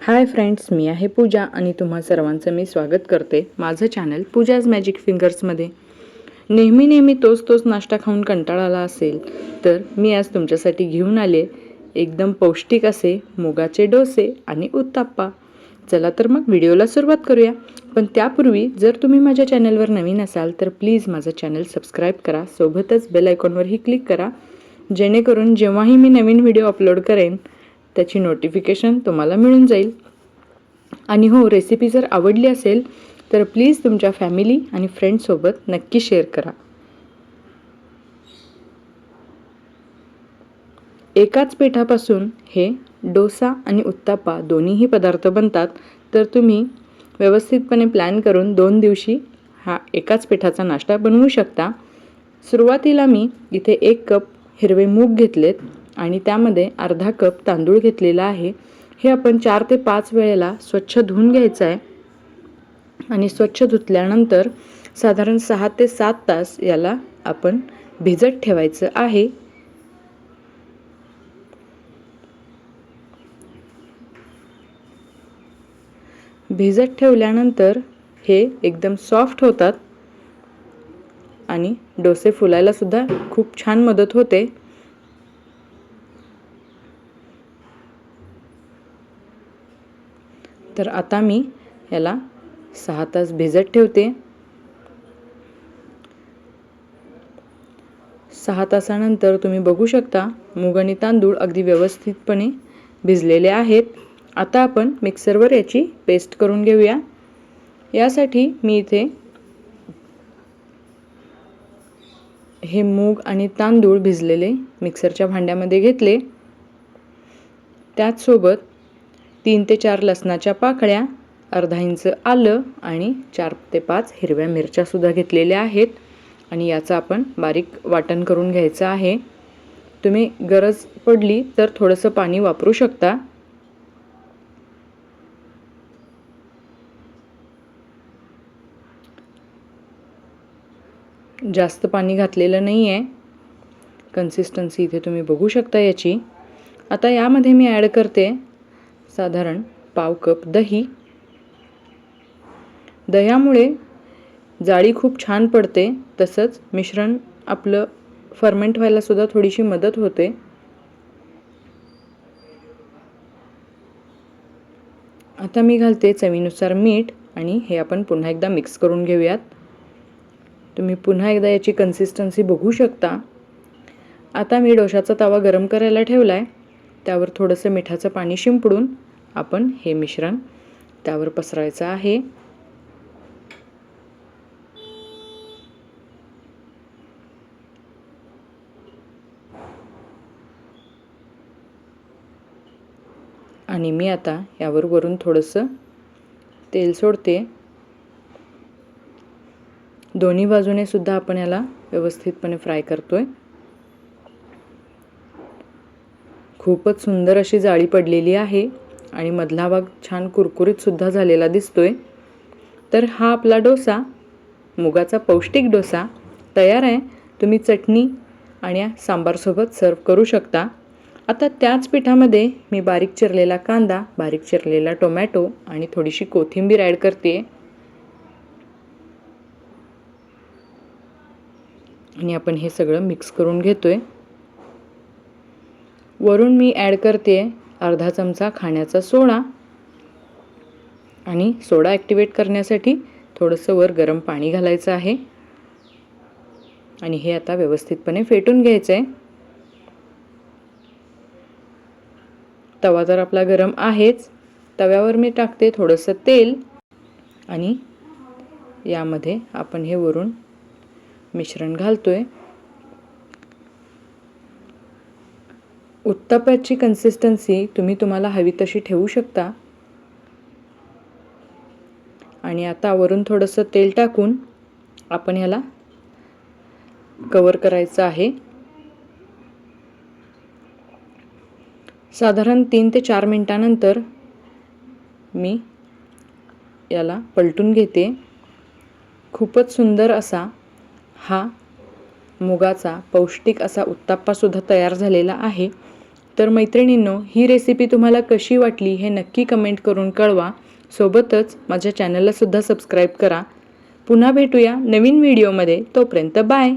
Hi friends मी आहे पूजा आणि तुम्हा सर्वांचं मी स्वागत करते माझं चॅनल पूजाज मॅजिक फिंगर्समध्ये. नेहमी नेहमी तोच तोच नाश्ता खाऊन कंटाळा आला असेल तर मी आज तुमच्यासाठी घेऊन आले एकदम पौष्टिक असे मुगाचे डोसे आणि उत्ताप्पा. चला तर मग व्हिडिओला सुरुवात करूया. पण त्यापूर्वी जर तुम्ही माझ्या चॅनलवर नवीन असाल तर प्लीज माझं चॅनल सबस्क्राईब करा सोबतच बेल आयकॉनवरही क्लिक करा जेणेकरून जेव्हाही मी नवीन व्हिडिओ अपलोड करेन त्याची नोटिफिकेशन तुम्हाला मिळून जाईल. आणि हो रेसिपी जर आवडली असेल तर प्लीज तुमच्या फॅमिली आणि फ्रेंडसोबत नक्की शेअर करा. एकाच पिठापासून हे डोसा आणि उत्तापा दोन्हीही पदार्थ बनतात. तर तुम्ही व्यवस्थितपणे प्लॅन करून दोन दिवशी हा एकाच पिठाचा नाश्ता बनवू शकता. सुरुवातीला मी इथे एक कप हिरवे मूग घेतलेत. आणि त्यामध्ये अर्धा कप तांदूळ घेतलेला आहे. हे आपण चार ते पाच वेळेला स्वच्छ धुवून घ्यायचं आहे. आणि स्वच्छ धुतल्यानंतर साधारण सहा ते सात तास याला आपण भिजत ठेवायचं आहे. भिजत ठेवल्यानंतर हे एकदम सॉफ्ट होतात. आणि डोसे फुलायला सुद्धा खूप छान मदत होते. तर आता मी याला सहा तास भिजत ठेवते. सहा तासानंतर तुम्ही बघू शकता मूग आणि तांदूळ अगदी व्यवस्थितपणे भिजलेले आहेत. आता आपण मिक्सरवर याची पेस्ट करून घेऊया. यासाठी मी इथे हे मूग आणि तांदूळ भिजलेले मिक्सरच्या भांड्यामध्ये घेतले. त्याचसोबत तीन ते चार लसणाच्या पाकळ्या अर्धा इंच आलं आणि चार ते पाच हिरव्या मिरच्यासुद्धा घेतलेल्या आहेत आणि याचं आपण बारीक वाटण करून घ्यायचं आहे. तुम्ही गरज पडली तर थोडंसं पाणी वापरू शकता. जास्त पाणी घातलेलं नाही आहे कन्सिस्टन्सी इथे तुम्ही बघू शकता याची. आता यामध्ये मी ॲड करते. साधारण पाव कप दही. दह्यामुळे जाळी खूप छान पडते तसंच मिश्रण आपलं फर्मेंट व्हायला सुद्धा थोडीशी मदत होते. आता मी घालते चवीनुसार मीठ आणि हे आपण पुन्हा एकदा मिक्स करून घेऊयात. तुम्ही पुन्हा एकदा याची कन्सिस्टन्सी बघू शकता. आता मी डोशाचा तवा गरम करायला ठेवला आहे त्यावर थोडंसं मिठाचं पाणी शिंपडून आपण हे मिश्रण त्यावर पसरायचं आहे. आणि मी आता यावर वरून थोडंसं तेल सोडते. दोन्ही बाजूने सुद्धा आपण याला व्यवस्थितपणे फ्राय करतोय. खूपच सुंदर अशी जाळी पडलेली आहे आणि मधला भाग छान कुरकुरीतसुद्धा झालेला झालेला दिसतोय. तर हा आपला डोसा मुगाचा पौष्टिक डोसा तयार आहे. तुम्ही चटणी आणि सांबारसोबत सर्व करू शकता. आता त्याच पिठामध्ये मी बारीक चिरलेला कांदा बारीक चिरलेला टोमॅटो आणि थोडीशी कोथिंबीर ॲड करते. आणि आपण हे सगळं मिक्स करून घेतोय. वरून मी ॲड करते अर्धा चमचा खाण्याचा सोडा आणि सोडा ॲक्टिवेट करण्यासाठी थोडंसं वर गरम पाणी घालायचं आहे. आणि हे आता व्यवस्थितपणे फेटून घ्यायचं आहे तवा तर आपला गरम आहेच. तव्यावर मी टाकते थोडंसं तेल आणि यामध्ये आपण हे वरून मिश्रण घालतो आहे उत्तापाची कन्सिस्टन्सी तुम्ही तुम्हाला हवी तशी ठेवू शकता. आणि आता वरून थोडंसं तेल टाकून आपण ह्याला कवर करायचं आहे. साधारण तीन ते चार मिनटानंतर मी याला पलटून घेते. खूपच सुंदर असा हा मुगाचा पौष्टिक असा उत्ताप्पासुद्धा तयार झालेला आहे. तर मैत्रिणींनो ही रेसिपी तुम्हाला कशी वाटली हे नक्की कमेंट करून कळवा. सोबतच माझ्या चॅनललासुद्धा सबस्क्राईब करा. पुन्हा भेटूया नवीन व्हिडिओमध्ये तोपर्यंत बाय